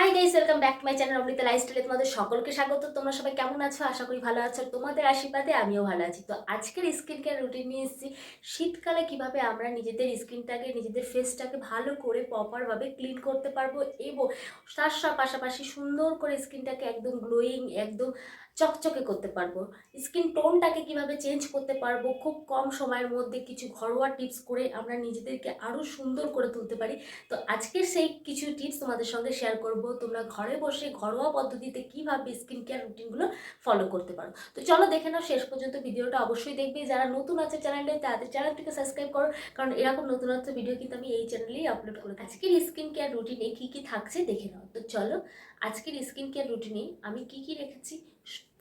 I hi guys welcome back to my channel Amrita লাইফস্টাইলে তোমাদের সকলকে স্বাগত। তোমরা সবাই কেমন আছো? আশা করি ভালো আছো। তোমাদের আশীর্বাদে আমিও ভালো আছি। তো আজকের স্কিন কেয়ার রুটিন নিয়ে এসেছি। শীতকালে কীভাবে আমরা নিজেদের স্কিনটাকে, নিজেদের ফেসটাকে ভালো করে প্রপারভাবে ক্লিন করতে পারব এবং তার সব পাশাপাশি সুন্দর করে স্কিনটাকে একদম গ্লোয়িং একদম চকচকে করতে পারব। স্কিন টোনটাকে কীভাবে চেঞ্জ করতে পারব? খুব কম সময়ের মধ্যে কিছু ঘরোয়া টিপস করে আমরা নিজেদেরকে আরও সুন্দর করে তুলতে পারি। তো আজকের সেই কিছু টিপস তোমাদের সঙ্গে শেয়ার করব। তোমরা ঘরে বসে ঘরোয়া পদ্ধতিতে কীভাবে স্কিন কেয়ার রুটিনগুলো ফলো করতে পারো। তো চলো দেখে নাও শেষ পর্যন্ত ভিডিওটা অবশ্যই দেখবে। যারা নতুন আছে চ্যানেলে তাদের চ্যানেলটিকে সাবস্ক্রাইব করো। কারণ এরকম নতুনত্ব ভিডিও কিন্তু আমি এই চ্যানেলেই আপলোড করে। আজকের স্কিন কেয়ার রুটিনে কী কী থাকছে দেখে নাও। তো চলো আজকের স্কিন কেয়ার রুটিনে আমি কী কী রেখেছি?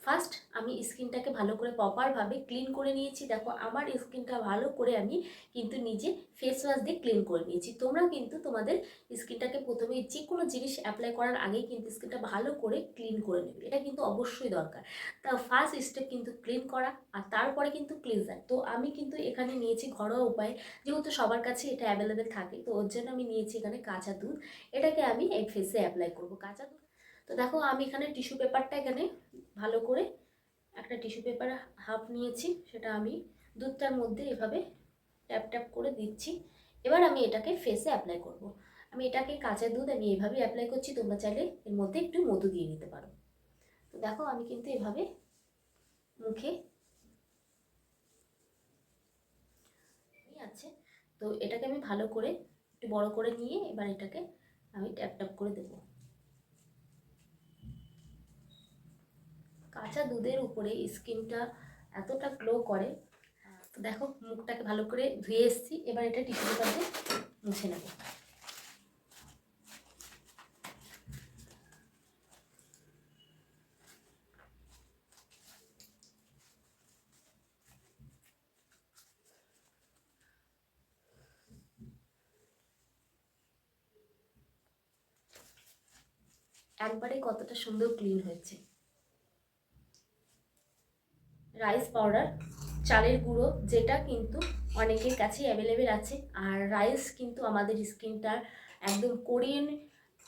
ফার্স্ট আমি স্কিনটাকে ভালো করে প্রপারভাবে ক্লিন করে নিয়েছি। দেখো, আমার স্কিনটা ভালো করে আমি কিন্তু নিজে ফেস ওয়াশ দিয়ে ক্লিন করে নিয়েছি। তোমরা কিন্তু তোমাদের স্কিনটাকে প্রথমে যে কোনো জিনিস অ্যাপ্লাই করার আগেই কিন্তু স্কিনটা ভালো করে ক্লিন করে নেবে। এটা কিন্তু অবশ্যই দরকার। তা ফার্স্ট স্টেপ কিন্তু ক্লিন করা, আর তারপরে কিন্তু ক্লিনজার তো আমি কিন্তু এখানে নিয়েছি ঘরোয়া উপায়। যেহেতু সবার কাছে এটা অ্যাভেলেবেল থাকে, তো ওর জন্য আমি নিয়েছি এখানে কাঁচা দুধ। এটাকে আমি এই ফেসে অ্যাপ্লাই করব। কাঁচা দুধ তো দেখো, আমি এখানে টিস্যু পেপারটা এখানে ভালো করে একটা টিস্যু পেপার হাফ নিয়েছি, সেটা আমি দুধটার মধ্যে এভাবে ট্যাপ ট্যাপ করে দিচ্ছি। এবার আমি এটাকে ফেসে অ্যাপ্লাই করব। আমি এটাকে কাঁচা দুধ আমি এভাবেই অ্যাপ্লাই করছি, তোমরা চাইলে এর মধ্যে একটু মধু দিয়ে নিতে পারো। তো দেখো, আমি কিন্তু এভাবে মুখে আছে। তো এটাকে আমি ভালো করে একটু বড় করে নিয়ে এবার এটাকে আমি ট্যাপ ট্যাপ করে দেবো। কাঁচা দুধের উপরে স্কিনটা এতটা গ্লো করে তো দেখো মুখটাকে ভালো করে ধুয়ে এসেছি, এবার এটা টিস্যু পেপার দিয়ে মুছে নেব। একবারে কতটা সুন্দর ক্লিন হয়েছে। রাইস পাউডার চালের গুঁড়ো, যেটা কিন্তু অনেকের কাছেই অ্যাভেলেবেল আছে। আর রাইস কিন্তু আমাদের স্কিনটার একদম কোরিয়ান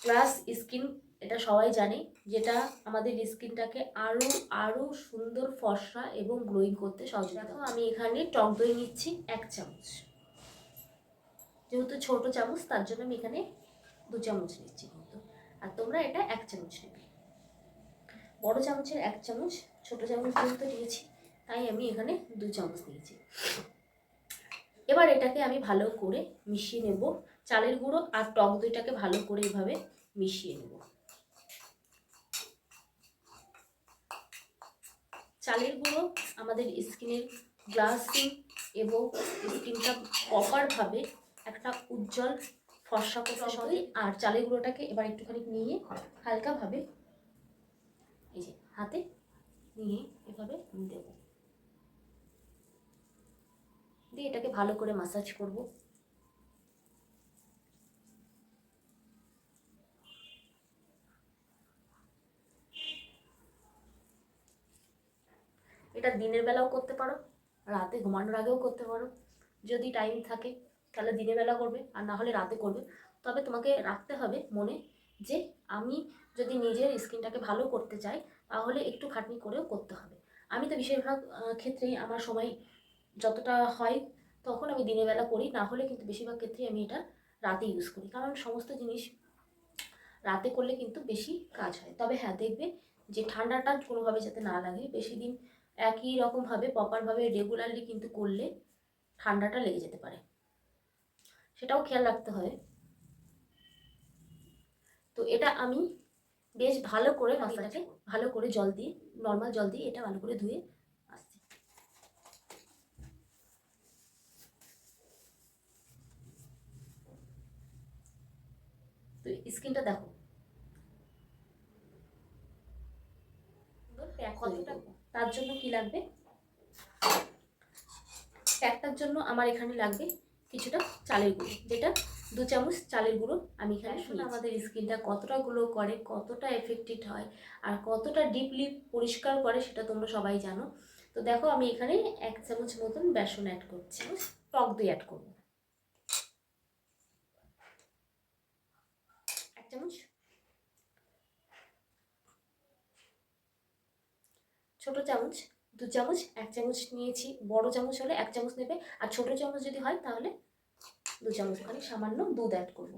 প্লাস স্কিন এটা সবাই জানে, যেটা আমাদের স্কিনটাকে আরও আরও সুন্দর ফর্সা এবং গ্লোয়িং করতে সহযোগিতা আমি এখানে টক দই নিচ্ছি এক চামচ। যেহেতু ছোট চামচ, তার জন্য আমি এখানে দু চামচ নিচ্ছি কিন্তু। আর তোমরা এটা এক চামচ নেবে। বড় চামচের এক চামচ, ছোট চামচ কিন্তু নিয়েছি তাই আমি এখানে দু চামচ নিয়েছি। এবার এটাকে আমি ভালো করে মিশিয়ে নেব। চালের গুঁড়ো আর টক দইটাকে ভালো করে এভাবে মিশিয়ে নেব। চালের গুঁড়ো আমাদের স্কিনের গ্লাসিং এবং স্কিনটা প্রপারভাবে একটা উজ্জ্বল ফর্সা করতে সঙ্গে আর চালের গুঁড়োটাকে এবার একটুখানি নিয়ে হালকাভাবে এই যে হাতে নিয়ে এভাবে দেবো। দিয়ে এটাকে ভালো করে মাসাজ করব। এটা দিনের বেলাও করতে পারো, রাতে ঘুমানোর আগেও করতে পারো। যদি টাইম থাকে, তাহলে দিনের বেলা করবে, আর না হলে রাতে করবে। তবে তোমাকে রাখতে হবে মনে যে, আমি যদি নিজের স্কিনটাকে ভালো করতে চাই, তাহলে একটু খাটনি করেও করতে হবে। আমি তো বেশিরভাগ ক্ষেত্রেই আমার সময় যতটা হয় তখন আমি দিনের বেলা করি। না হলে কিন্তু বেশিরভাগ ক্ষেত্রেই আমি এটা রাতে ইউজ করি। কারণ সমস্ত জিনিস রাতে করলে কিন্তু বেশি কাজ হয়। তবে হ্যাঁ দেখবে যে ঠান্ডাটা কোনোভাবে যাতে না লাগে বেশি দিন একই রকমভাবে প্রপারভাবে রেগুলারলি কিন্তু করলে ঠান্ডাটা লেগে যেতে পারে। সেটাও খেয়াল রাখতে হয়। তো এটা আমি বেশ ভালো করে মশলাটাকে ভালো করে জল দিয়ে নর্মাল জল দিয়ে এটা ভালো করে ধুয়ে তো স্কিনটা দেখো। কতটা? তার জন্য কি লাগবে? প্যাকটার জন্য আমার এখানে লাগবে কিছুটা চালের গুঁড়ো যেটা দু চামচ চালের গুঁড়ো আমি এখানে শুনে আমাদের স্কিনটা কতটা গ্লো করে কতটা এফেক্টেড হয় আর কতটা ডিপলি পরিষ্কার করে সেটা তোমরা সবাই জানো। তো দেখো আমি এখানে এক চামচ মতন বেসন অ্যাড করছি। টক দই অ্যাড করব। চামচ ছোট চামচ, দু চামচ, এক চামচ নিয়েছি। বড় চামচ হলে এক চামচ নেবে। আর ছোট চামচ যদি হয়, তাহলে দু চামচ। ওখানে সামান্য দুধ অ্যাড করব।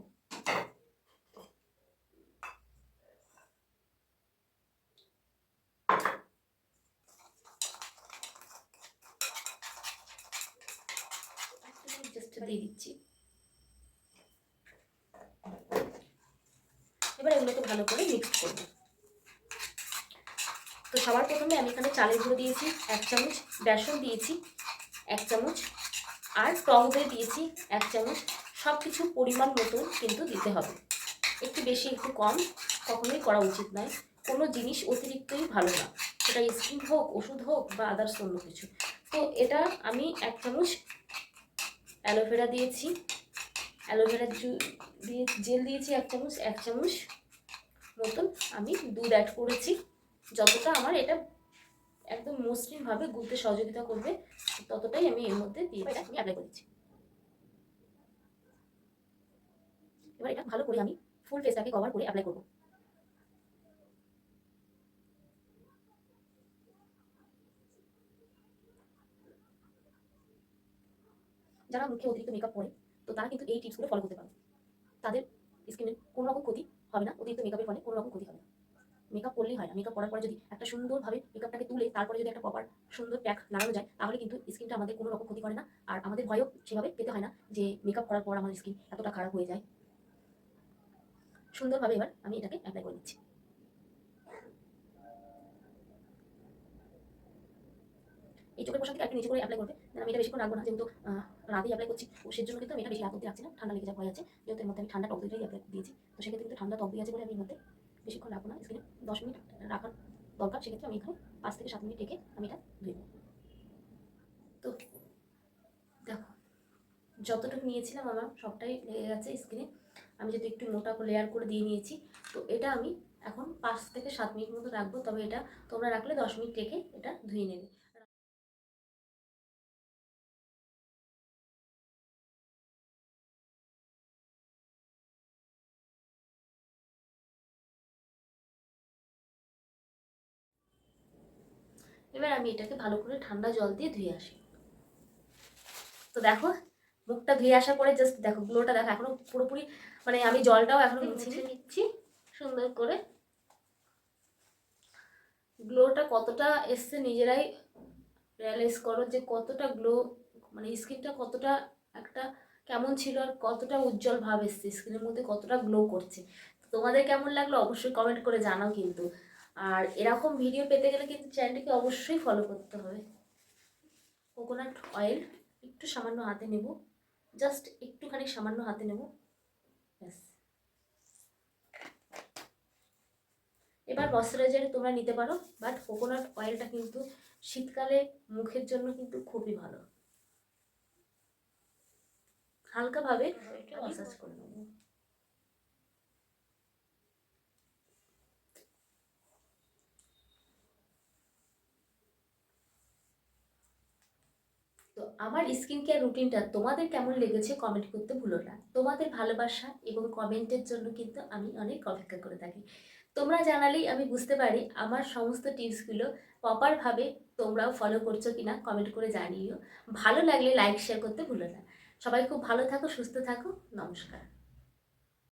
দিয়ে দিচ্ছি। ভালো করে মিক্স করব। তো সবার প্রথমে আমি এখানে চালের গুঁড়ো দিয়েছি, এক চামচ বেসন দিয়েছি, এক চামচ আর টক দই দিয়েছি, এক চামচ সব কিছু পরিমাণ মতন কিন্তু দিতে হবে। একটু বেশি, একটু কম কখনোই করা উচিত নয়। কোনো জিনিস অতিরিক্তই ভালো না। সেটা স্কিন হোক, ওষুধ হোক বা আদার্স অন্য কিছু। তো এটা আমি এক চামচ অ্যালোভেরা দিয়েছি। অ্যালোভেরা দিয়ে জেল দিয়েছি এক চামচ এক চামচ মতন আমি দুধ অ্যাড করেছি। যতটা আমার এটা একদম মসৃণভাবে গুলতে সহযোগিতা করবে, ততটাই আমি এর মধ্যে দিয়ে এটা আমি অ্যাপ্লাই করেছি। এবার এটা ভালো করে আমি ফুল ফেসটাকে কভার করে অ্যাপ্লাই করব। যারা মুখে অতিরিক্ত মেকআপ করে তো তারা কিন্তু এই টিপসগুলো ফলো করতে পারে তাদের স্কিনের কোনো রকম ক্ষতি হবে না, অতিরিক্ত মেকআপের ফলে কোনো রকম ক্ষতি হবে না। মেকআপ করলেই হয় না। মেকআপ করার পরে যদি একটা সুন্দরভাবে মেকআপটাকে তুলে তারপরে যদি একটা প্রপার সুন্দর প্যাক লাগানো যায়, তাহলে কিন্তু স্কিনটা আমাদের কোনো রকম ক্ষতি করে না। আর আমাদের ভয়ও সেভাবে পেতে হয় না যে মেকআপ করার পর আমার স্কিন এতটা খারাপ হয়ে যায়। সুন্দরভাবে এবার আমি এটাকে অ্যাপ্লাই করে দিচ্ছি এই চোখের পোশাকটা একটু নিচে করে অ্যাপ্লাই করবে। আমি এটা বেশিক্ষণ রাখব না, যেহেতু রাতেই অ্যাপ্লাই করছি সের জন্য কিন্তু আমি এটা বেশি রাত রাখছি না। ঠান্ডা লেগে যাওয়ার ভয় আছে, যেহেতু এর মধ্যে আমি ঠান্ডা টক দইটাই অ্যাপ্লাই দিয়েছি। তো সেক্ষেত্রে কিন্তু ঠান্ডা টক দিয়ে আছে বলে আমি এর মধ্যে বেশিক্ষণ রাখব না। স্কিনে দশ মিনিট রাখার দরকার, সেক্ষেত্রে আমি এখানে পাঁচ থেকে সাত মিনিট রেখে আমি এটা ধুয়ে নেব। তো দেখো, যতটুকু নিয়েছিলাম আমার সবটাই লেগে গেছে স্কিনে আমি যদি একটু মোটা করে লেয়ার করে দিয়ে নিয়েছি, তো এটা আমি এখন পাঁচ থেকে সাত মিনিট মতো রাখব। তবে এটা তোমরা রাখলে দশ মিনিট রেখে এটা ধুয়ে নেবে। এবার আমি এটাকে ভালো করে ঠান্ডা জল দিয়ে ধুয়ে আসি। তো দেখো মুখটা ধুয়ে আসার পরে জাস্ট দেখো গ্লোটা দেখো এখনও পুরোপুরি মানে আমি জলটাও এখনও মুছে নিচ্ছি। সুন্দর করে। গ্লোটা কতটা এসছে নিজেরাই রিয়ালাইজ করো যে কতটা গ্লো মানে স্কিনটা কতটা একটা কেমন ছিল আর কতটা উজ্জ্বল ভাব এসছে স্কিনের মধ্যে কতটা গ্লো করছে। তোমাদের কেমন লাগল অবশ্যই কমেন্ট করে জানাও কিন্তু। আর এরকম ভিডিও পেতে গেলে কিন্তু চ্যানেলটিকে অবশ্যই ফলো করতে হবে। কোকোনাট অয়েল একটু সামান্য হাতে নেব। জাস্ট একটুখানি সামান্য হাতে নেব। ব্যাস। এবার ময়শ্চারাইজার তোমরা নিতে পারো বাট কোকোনাট অয়েলটা কিন্তু শীতকালে মুখের জন্য কিন্তু খুবই ভালো। হালকাভাবে মাসাজ করে নেব তো আমার স্কিন কেয়ার রুটিনটা তোমাদের কেমন লেগেছে কমেন্ট করতে ভুলো না। তোমাদের ভালোবাসা এবং কমেন্টের জন্য কিন্তু আমি অনেক অপেক্ষা করে থাকি। তোমরা জানালেই আমি বুঝতে পারি আমার সমস্ত টিপসগুলো প্রপারভাবে তোমরাও ফলো করছ কিনা কমেন্ট করে জানিও। ভালো লাগলে লাইক শেয়ার করতে ভুলো না। সবাই খুব ভালো থাকো, সুস্থ থাকো। নমস্কার।